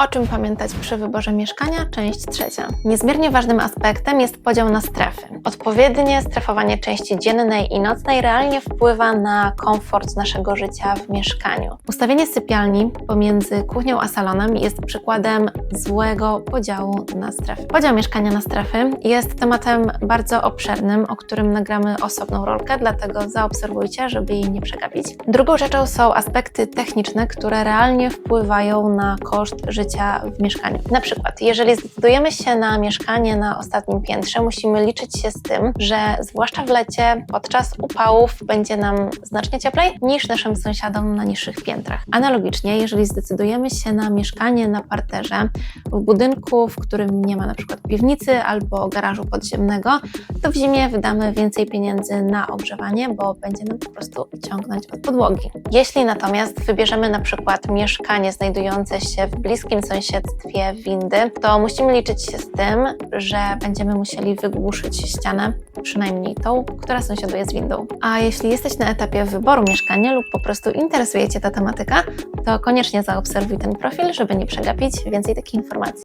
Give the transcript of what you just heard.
O czym pamiętać przy wyborze mieszkania? Część trzecia. Niezmiernie ważnym aspektem jest podział na strefy. Odpowiednie strefowanie części dziennej i nocnej realnie wpływa na komfort naszego życia w mieszkaniu. Ustawienie sypialni pomiędzy kuchnią a salonem jest przykładem złego podziału na strefy. Podział mieszkania na strefy jest tematem bardzo obszernym, o którym nagramy osobną rolkę, dlatego zaobserwujcie, żeby jej nie przegapić. Drugą rzeczą są aspekty techniczne, które realnie wpływają na koszt życia w mieszkaniu. Na przykład, jeżeli zdecydujemy się na mieszkanie na ostatnim piętrze, musimy liczyć się z tym, że zwłaszcza w lecie podczas upałów będzie nam znacznie cieplej niż naszym sąsiadom na niższych piętrach. Analogicznie, jeżeli zdecydujemy się na mieszkanie na parterze w budynku, w którym nie ma na przykład piwnicy albo garażu podziemnego, to w zimie wydamy więcej pieniędzy na ogrzewanie, bo będzie nam po prostu ciągnąć od podłogi. Jeśli natomiast wybierzemy na przykład mieszkanie znajdujące się w bliskim sąsiedztwie windy, to musimy liczyć się z tym, że będziemy musieli wygłuszyć ścianę, przynajmniej tą, która sąsiaduje z windą. A jeśli jesteś na etapie wyboru mieszkania lub po prostu interesuje Cię ta tematyka, to koniecznie zaobserwuj ten profil, żeby nie przegapić więcej takich informacji.